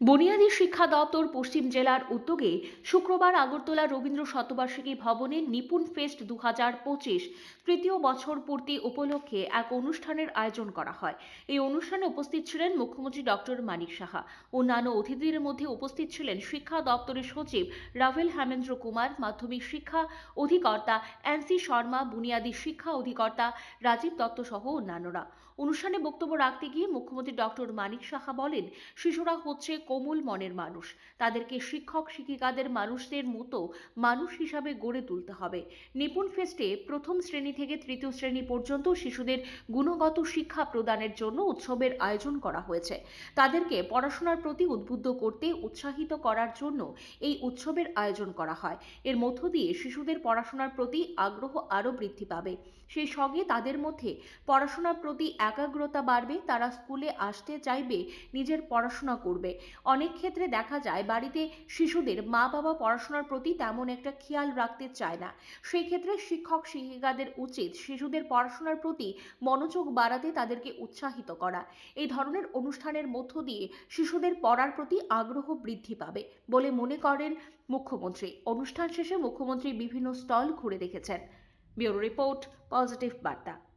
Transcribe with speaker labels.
Speaker 1: বুনিয়াদী শিক্ষা দপ্তর পশ্চিম জেলার উদ্যোগে শুক্রবার আগরতলা রবীন্দ্র শতবার্ষিকী ভবনে নিপুণ ফেস্ট দু হাজার পঁচিশ তৃতীয় বছর পূর্তি উপলক্ষে এক অনুষ্ঠানের আয়োজন করা হয়। এই অনুষ্ঠানে উপস্থিত ছিলেন মুখ্যমন্ত্রী ডক্টর মানিক সাহা। অন্যান্য অতিথিদের মধ্যে উপস্থিত ছিলেন শিক্ষা দপ্তরের সচিব রাভেল হেমেন্দ্র কুমার, মাধ্যমিক শিক্ষা অধিকর্তা এনসি শর্মা, বুনিয়াদী শিক্ষা অধিকর্তা রাজীব দত্ত সহ অন্যান্যরা। অনুষ্ঠানে বক্তব্য রাখতে গিয়ে মুখ্যমন্ত্রী ডক্টর মানিক সাহা বলেন, শিশুরা হচ্ছে কোমল মনের মানুষ। তাদেরকে শিক্ষক শিক্ষিকাদের মানুষদের মতো মানুষ হিসাবে গড়ে তুলতে হবে। নিপুণ ফেস্টে প্রথম শ্রেণি থেকে তৃতীয় শ্রেণি পর্যন্ত শিশুদের গুণগত শিক্ষা প্রদানের জন্য উৎসবের আয়োজন করা হয়েছে। তাদেরকে পড়াশোনার প্রতি উদ্বুদ্ধ করতে উৎসাহিত করার জন্য এই উৎসবের আয়োজন করা হয়। এর মধ্য দিয়ে শিশুদের পড়াশোনার প্রতি আগ্রহ আরও বৃদ্ধি পাবে। সেই সঙ্গে তাদের মধ্যে পড়াশোনার প্রতি একাগ্রতা বাড়বে, তারা স্কুলে আসতে চাইবে, নিজের পড়াশোনা করবে। অনেক ক্ষেত্রে দেখা যায় বাড়িতে শিশুদের মা বাবা পড়াশোনার প্রতি তেমন একটা খেয়াল রাখতে চায় না। সেই ক্ষেত্রে শিক্ষক শিক্ষিকাদের উচিত শিশুদের পড়াশোনার প্রতি মনোযোগ বাড়াতে তাদেরকে উৎসাহিত করা। এই ধরনের অনুষ্ঠানের মধ্য দিয়ে শিশুদের পড়ার প্রতি আগ্রহ বৃদ্ধি পাবে বলে মনে করেন মুখ্যমন্ত্রী। অনুষ্ঠান শেষে মুখ্যমন্ত্রী বিভিন্ন স্টল ঘুরে দেখেছেন। ব্যুরো রিপোর্ট, পজিটিভ বার্তা।